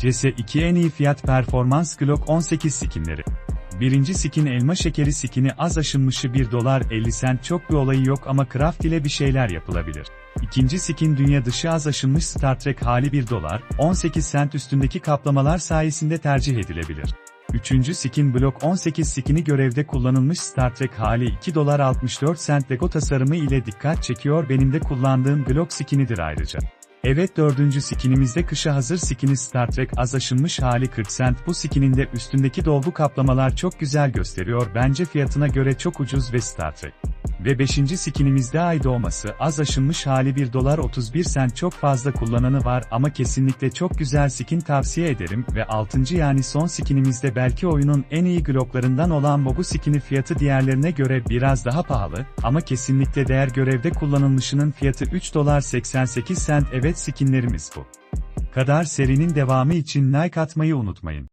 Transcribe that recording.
CS2 en iyi fiyat performans Glock 18 skinleri. Birinci skin elma şekeri skini az aşınmışı 1 dolar 50 cent çok bir olayı yok ama craft ile bir şeyler yapılabilir. İkinci skin dünya dışı az aşınmış Star Trek hali 1 dolar 18 cent üstündeki kaplamalar sayesinde tercih edilebilir. Üçüncü skin Block 18 skini görevde kullanılmış Star Trek hali 2 dolar 64 cent Lego tasarımı ile dikkat çekiyor benim de kullandığım Glock skinidir ayrıca. Evet dördüncü skinimizde kışa hazır skini Star Trek az aşınmış hali 40 cent bu skinin de üstündeki dolgu kaplamalar çok güzel gösteriyor bence fiyatına göre çok ucuz ve Star Trek. Ve 5. skinimizde ay doğması az aşınmış hali 1 dolar 31 cent çok fazla kullananı var ama kesinlikle çok güzel skin tavsiye ederim ve 6. yani son skinimizde belki oyunun en iyi gloklarından olan Mogu skini fiyatı diğerlerine göre biraz daha pahalı ama kesinlikle değer görevde kullanılmışının fiyatı 3 dolar 88 cent evet skinlerimiz bu. Kadar serinin devamı için like atmayı unutmayın.